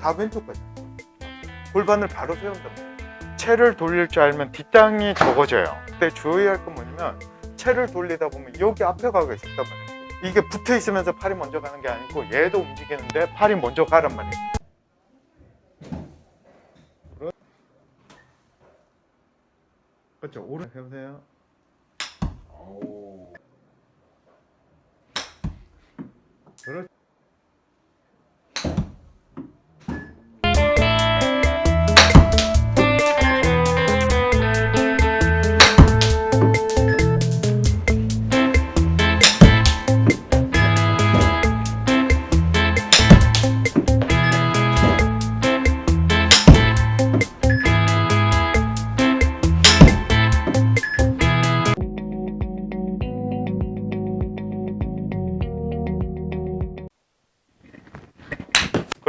다 왼쪽까지. 골반을 바로 말이에요. 채를 돌릴 줄 알면 뒷땅이 적어져요. 근데 주의할 건 뭐냐면 채를 돌리다 보면 여기 앞에 가기가 쉽단 말이에요. 이게 붙어 있으면서 팔이 먼저 가는 게 아니고 얘도 움직이는데 팔이 먼저 가란 말이에요. 그렇죠. 오른 해보세요. 그렇죠.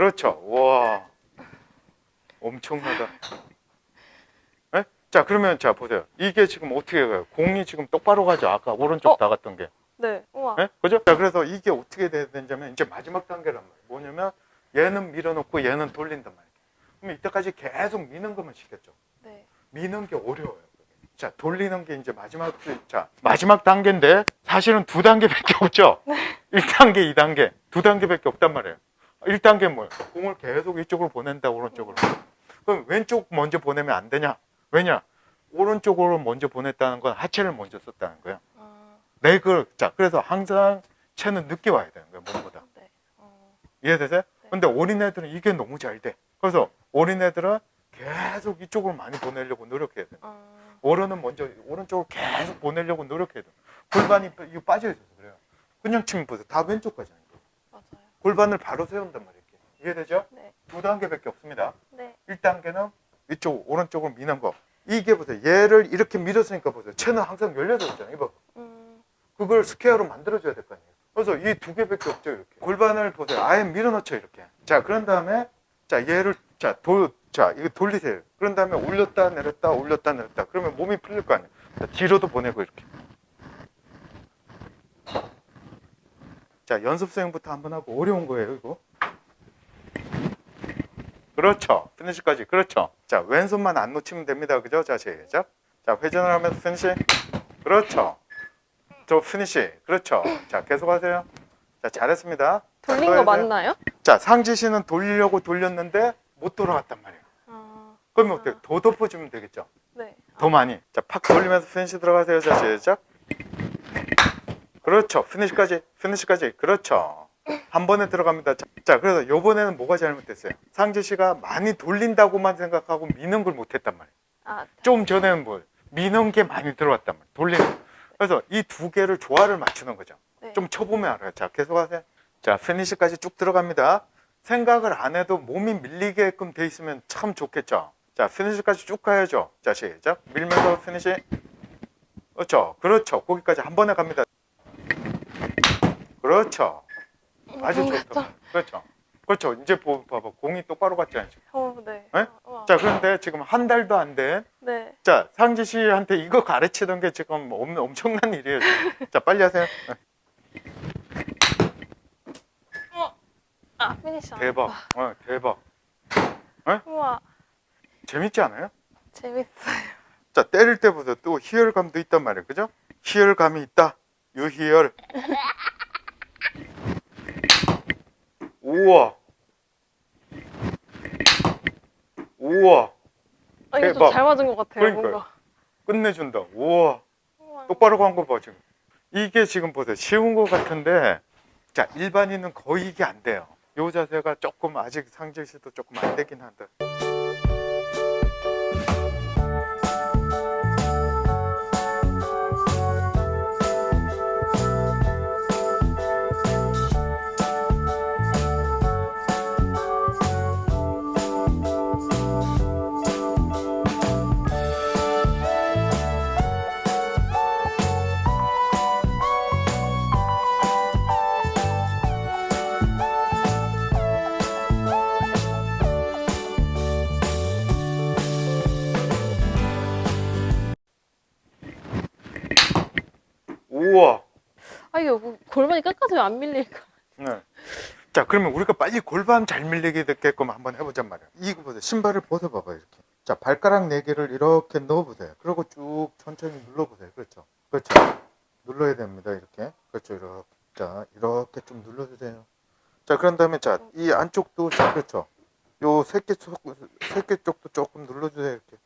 그렇죠. 와, 엄청나다. 에? 자, 그러면 자 보세요. 이게 지금 어떻게 가요? 공이 지금 똑바로 가죠. 아까 오른쪽 어? 나갔던 게. 네. 우와. 예? 그죠? 자, 그래서 이게 어떻게 돼야 되냐면 이제 마지막 단계란 말이에요. 뭐냐면 얘는 밀어놓고 얘는 돌린단 말이에요. 그럼 이때까지 계속 미는 것만 시켰죠. 네. 미는 게 어려워요. 자, 돌리는 게 이제 마지막 자, 마지막 단계인데 사실은 두 단계밖에 없죠. 1단계, 2단계. 두 단계밖에 없단 말이에요. 1단계 뭐예요? 공을 계속 이쪽으로 보낸다, 오른쪽으로. 그럼 왼쪽 먼저 보내면 안 되냐? 왜냐? 오른쪽으로 먼저 보냈다는 건 하체를 먼저 썼다는 거예요. 아, 레그를 자 그래서 항상 채는 늦게 와야 되는 거예요 몸보다 네. 어, 이해되세요? 근데 어린애들은 이게 너무 잘 돼 그래서 어린애들은 계속 이쪽으로 많이 보내려고 노력해야 돼요 아, 어른은 먼저 오른쪽으로 계속 보내려고 노력해야 돼요 골반이 빠- 이거 빠져 있어서 그래요 그냥 치면 보세요 다 왼쪽까지. 골반을 바로 세운단 말이에요. 이해되죠? 네. 두 단계밖에 없습니다 네. 1단계는 이쪽 오른쪽으로 미는 거 이게 보세요 얘를 이렇게 밀었으니까 보세요 채는 항상 열려져 있잖아요 이거 음, 그걸 스퀘어로 만들어줘야 될 거 아니에요. 그래서 이 두 개밖에 없죠, 이렇게. 골반을 보세요. 아예 밀어넣죠, 이렇게. 자, 그런 다음에, 자, 얘를, 자, 도, 자, 이거 돌리세요. 그런 다음에 올렸다, 내렸다, 올렸다, 내렸다. 그러면 몸이 풀릴 거 아니에요. 자, 뒤로도 보내고, 이렇게. 자, 연습 수행부터 한번 하고, 어려운 거예요, 이거. 그렇죠. 피니시까지. 그렇죠. 자, 왼손만 안 놓치면 됩니다. 그죠? 자, 시작. 자, 회전을 하면서 피니시. 그렇죠. 저 피니시. 그렇죠. 자, 계속 하세요. 자, 잘했습니다. 돌린 자, 거. 맞나요? 자, 상지 씨는 돌리려고 돌렸는데 못 돌아갔단 말이에요. 아, 그러면 어때요? 더 덮어주면 되겠죠? 네. 더 많이. 자, 팍 돌리면서 피니시 들어가세요. 자, 시작. 그렇죠. 피니시까지. 피니시까지. 그렇죠. 한 번에 들어갑니다. 자, 자, 그래서 요번에는 뭐가 잘못됐어요? 상지 씨가 많이 돌린다고만 생각하고 미는 걸 못했단 말이에요. 아, 좀 전에는 뭐 미는 게 많이 들어왔단 말이에요. 돌리는. 거. 그래서 이 두 개를 조화를 맞추는 거죠. 네. 좀 쳐보면 알아요. 자, 계속하세요. 자, 피니시까지 쭉 들어갑니다. 생각을 안 해도 몸이 밀리게끔 돼 있으면 참 좋겠죠. 자, 피니시까지 쭉 가야죠. 자, 시작. 밀면서 피니시. 그렇죠. 그렇죠. 거기까지 한 번에 갑니다. 그렇죠. 아주 뭔가 좋다. 그렇죠. 그렇죠. 이제 보, 봐봐. 공이 똑바로 갔지 않죠. 어, 네. 네? 아, 우와. 자, 그런데 지금 한 달도 안 된. 네. 자, 상지 씨한테 이거 가르치던 게 지금 엄, 엄청난 일이에요. 자, 빨리 하세요. 아, 피니시. 대박. 어, 대박. 우와, 재밌지 않아요? 재밌어요. 자, 때릴 때보다 또 희열감도 있단 말이에요. 그죠? 희열감이 있다. 유희열. 우와. 우와. 아, 이거 대박. 좀잘 맞은 것 같아요. 그러니까요. 뭔가. 끝내준다. 우와. 우와. 똑바로 간 거 봐, 지금. 이게 지금 보세요. 쉬운 거 같은데, 자, 일반인은 거의 이게 안 돼요. 요 자세가 조금 아직 상질 씨도 조금 안 되긴 한데. 아, 이게 뭐 골반이 끝까지 안 밀릴까? 네. 자, 그러면 우리가 빨리 골반 잘 밀리게 되게끔 한번 해보잔 말이야. 이거 보세요. 신발을 벗어봐봐, 이렇게. 자, 발가락 네 개를 이렇게 넣어보세요. 그리고 쭉 천천히 눌러보세요. 그렇죠. 그렇죠. 눌러야 됩니다. 이렇게. 그렇죠. 이렇게. 자, 이렇게 좀 눌러주세요. 자, 그런 다음에 자, 이 안쪽도 자, 그렇죠. 요 새끼 쪽, 새끼 쪽도 조금 눌러주세요. 이렇게.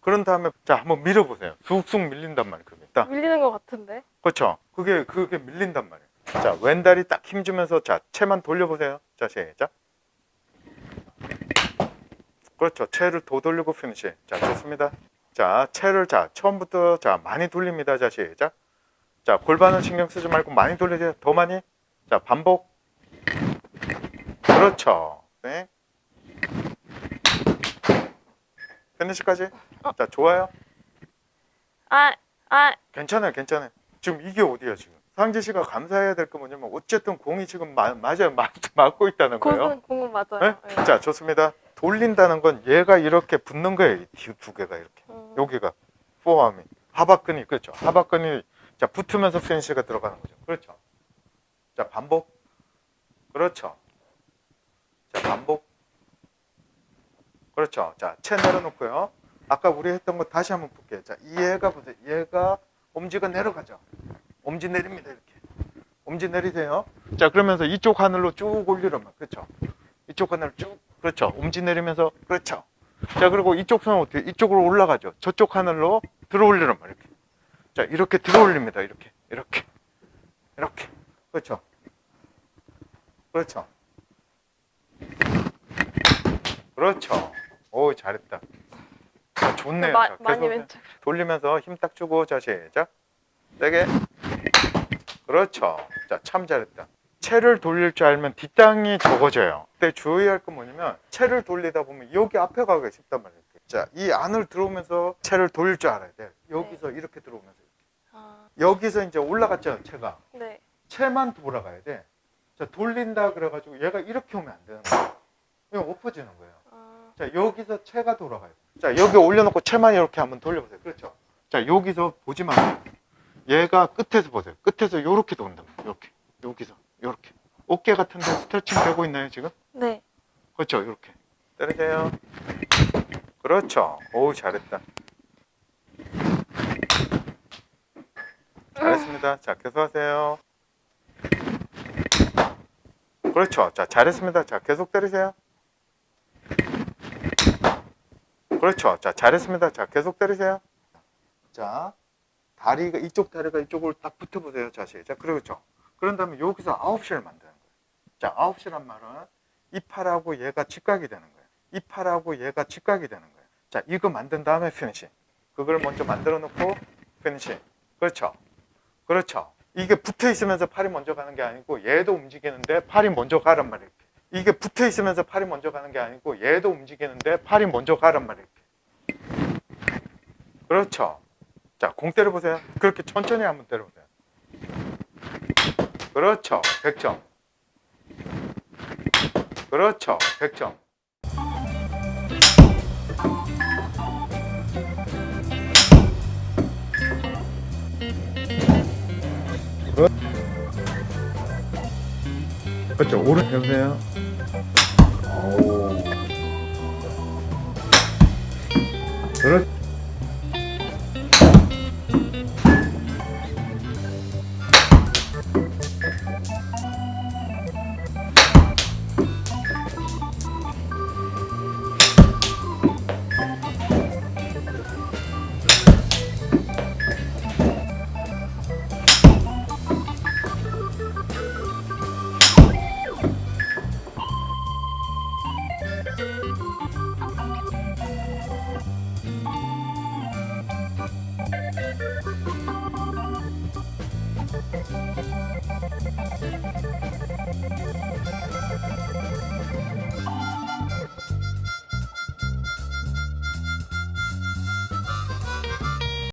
그런 다음에 자, 한번 밀어보세요. 쑥쑥 밀린단 말이에요. 그게 딱. 밀리는 것 같은데. 그렇죠. 그게 그게 밀린단 말이에요. 자, 왼다리 딱 힘주면서 자, 채만 돌려보세요. 자, 시작. 그렇죠. 채를 더 돌리고 피니시. 자, 좋습니다. 자, 채를 자, 처음부터 자, 많이 돌립니다. 자, 시작. 자, 골반은 신경 쓰지 말고 많이 돌리세요. 더 많이. 자, 반복. 그렇죠. 네. 피니시까지. 자, 좋아요. 아, 아, 괜찮아요, 괜찮아요. 지금 이게 어디야 지금? 상지 씨가 감사해야 될거 뭐냐면 어쨌든 공이 지금 마, 맞아요, 맞, 맞고 있다는 거예요. 공은 공은 맞아요. 네? 네. 자, 좋습니다. 돌린다는 건 얘가 이렇게 붙는 거예요. 이두 개가 이렇게. 음. 여기가 포함이 하박근이 그렇죠. 하박근이 자 붙으면서 피니시가 들어가는 거죠. 그렇죠. 자 반복. 그렇죠. 자 반복. 그렇죠. 자채 내려놓고요. 아까 우리 했던 거 다시 한번 볼게요. 자 얘가 보세요. 얘가 엄지가 내려가죠. 엄지 내립니다 이렇게. 엄지 내리세요. 자 그러면서 이쪽 하늘로 쭉 올리란 말. 그렇죠. 이쪽 하늘 쭉 그렇죠. 엄지 내리면서 그렇죠. 자 그리고 이쪽 손은 어떻게 이쪽으로 올라가죠. 저쪽 하늘로 들어올리란 말 이렇게. 자 이렇게 들어올립니다. 이렇게 이렇게 이렇게 그렇죠. 그렇죠. 그렇죠. 오 잘했다. 자, 좋네요. 마, 자, 많이 계속 왼쪽. 돌리면서 힘 딱 주고 자 시작. 세게. 그렇죠. 자 참 잘했다. 채를 돌릴 줄 알면 뒷땅이 적어져요. 근데 주의할 건 뭐냐면 채를 돌리다 보면 여기 앞에 가기가 쉽단 말이에요. 자, 이 안을 들어오면서 채를 돌릴 줄 알아야 돼. 여기서 이렇게 들어오면서. 아, 여기서 이제 올라갔잖아요, 채가. 네. 채만 돌아가야 돼. 자, 돌린다 그래가지고 얘가 이렇게 오면 안 되는 거야. 이거 엎어지는 거예요. 아, 자, 여기서 채가 돌아가야 돼. 자, 여기 올려놓고 채만 이렇게 한번 돌려보세요. 그렇죠? 자, 여기서 보지 마세요. 얘가 끝에서 보세요. 끝에서 이렇게 돈다. 이렇게. 여기서. 이렇게. 어깨 같은데 스트레칭 되고 있나요, 지금? 네. 그렇죠. 이렇게. 때리세요. 그렇죠. 오, 잘했다. 잘했습니다. 자, 계속하세요. 그렇죠. 자, 잘했습니다. 자, 계속 때리세요. 그렇죠. 자, 잘했습니다. 자, 계속 때리세요. 자, 다리가 이쪽 다리가 이쪽으로 딱 붙어보세요. 자, 시작. 그렇죠. 그런 다음에 여기서 아홉 시를 만드는 거예요. 자, 아홉 시란 말은 이 팔하고 얘가 직각이 되는 거예요. 이 팔하고 얘가 직각이 되는 거예요. 자, 이거 만든 다음에 피니시. 그걸 먼저 만들어 놓고 피니시. 그렇죠. 그렇죠. 이게 붙어 있으면서 팔이 먼저 가는 게 아니고 얘도 움직이는데 팔이 먼저 가란 말이에요. 이게 붙어 있으면서 팔이 먼저 가는 게 아니고 얘도 움직이는데 팔이 먼저 가란 말이에요. 그렇죠. 자, 공 때려보세요. 그렇게 천천히 한번 때려보세요. 그렇죠. 100점. 그렇죠. 100점. 그렇죠. 오른 해보세요. 오. 그렇죠.